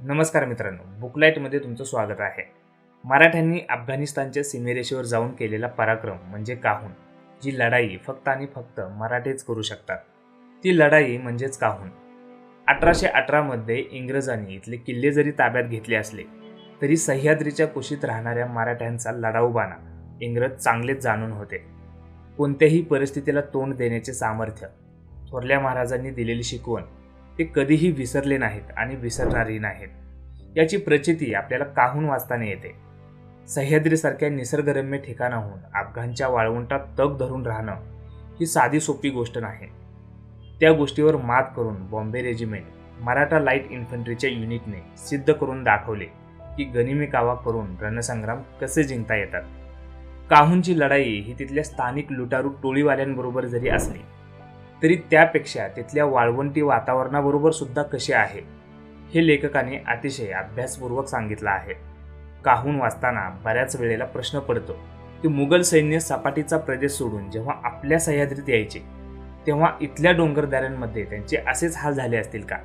नमस्कार मित्रांनो बुकलाईटमध्ये तुमचं स्वागत आहे. मराठ्यांनी अफगाणिस्तानच्या सीमेरेषेवर जाऊन केलेला पराक्रम म्हणजे काहून? जी लढाई फक्त आणि फक्त मराठेच करू शकतात. ती लढाई म्हणजेच काहून? अठराशे अठरामध्ये इंग्रजांनी इथले किल्ले जरी ताब्यात घेतले असले तरी सह्याद्रीच्या कुशीत राहणाऱ्या मराठ्यांचा लढाऊबाणा इंग्रज चांगलेच जाणून होते. कोणत्याही परिस्थितीला तोंड देण्याचे सामर्थ्य थोरल्या महाराजांनी दिलेली शिकवण ते कधीही विसरले नाहीत आणि विसरणारही नाहीत. याची प्रचिती आपल्याला काहून वाचताना येते? सह्याद्रीसारख्या निसर्गरम्य ठिकाणाहून अफगाणच्या वाळवंटात तग धरून राहणं ही साधी सोपी गोष्ट नाही. त्या गोष्टीवर मात करून बॉम्बे रेजिमेंट मराठा लाइट इन्फंट्रीच्या युनिटने सिद्ध करून दाखवले की गनिमी कावा करून रणसंग्राम कसे जिंकता येतात? काहूनची लढाई ही तिथल्या स्थानिक लुटारू टोळीवाल्यांबरोबर जरी असली तरी त्यापेक्षा तिथल्या वाळवंटी वातावरणाबरोबर सुद्धा कसे आहे हे लेखकाने अतिशय अभ्यासपूर्वक सांगितलं आहे. काहून वाचताना बऱ्याच वेळेला प्रश्न पडतो की मुघल सैन्य सपाटीचा प्रदेश सोडून जेव्हा आपल्या सह्याद्रीत यायचे तेव्हा इथल्या डोंगरदाऱ्यांमध्ये त्यांचे असेच हाल झाले असतील का?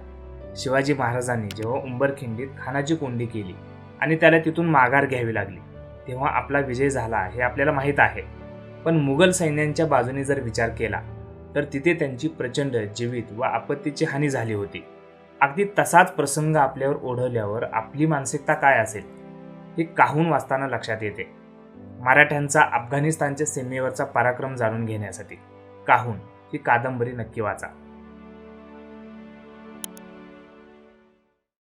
शिवाजी महाराजांनी जेव्हा उंबरखिंडीत खानाची कोंडी केली आणि त्याला तिथून माघार घ्यावी लागली तेव्हा आपला विजय झाला हे आपल्याला माहीत आहे. पण मुघल सैन्यांच्या बाजूने जर विचार केला तर तिथे त्यांची प्रचंड जीवित व आपत्तीची हानी झाली होती. अगदी तसाच प्रसंग आपल्यावर ओढवल्यावर आपली मानसिकता काय असेल हे काहून वाचताना लक्षात येते. मराठ्यांचा अफगाणिस्तानच्या सीमेवरचा पराक्रम जाणून घेण्यासाठी. काहून? ही कादंबरी नक्की वाचा.